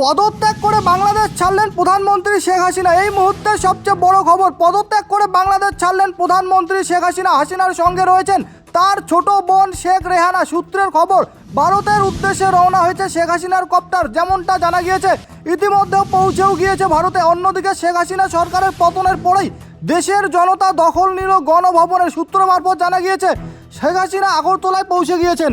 পদত্যাগ করে বাংলাদেশ ছাড়লেন প্রধানমন্ত্রী শেখ হাসিনা। এই মুহূর্তে সবচেয়ে বড় খবর, পদত্যাগ করে বাংলাদেশ ছাড়লেন প্রধানমন্ত্রী শেখ হাসিনা। হাসিনার সঙ্গে রয়েছেন তার ছোট বোন শেখ রেহানা। সূত্রের খবর, ভারতের উদ্দেশ্যে রওনা হয়েছে শেখ হাসিনার কপ্টার, যেমনটা জানা গিয়েছে, ইতিমধ্যেও পৌঁছেও গিয়েছে ভারতে। অন্যদিকে শেখ হাসিনা সরকারের পতনের পরেই দেশের জনতা দখল নিল গণভবনের সূত্র মারফত জানা গিয়েছে, শেখ হাসিনা আগরতলায় পৌঁছে গিয়েছেন।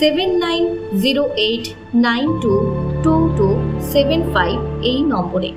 seven nine zero eight nine two two two seven five এই নম্বরে।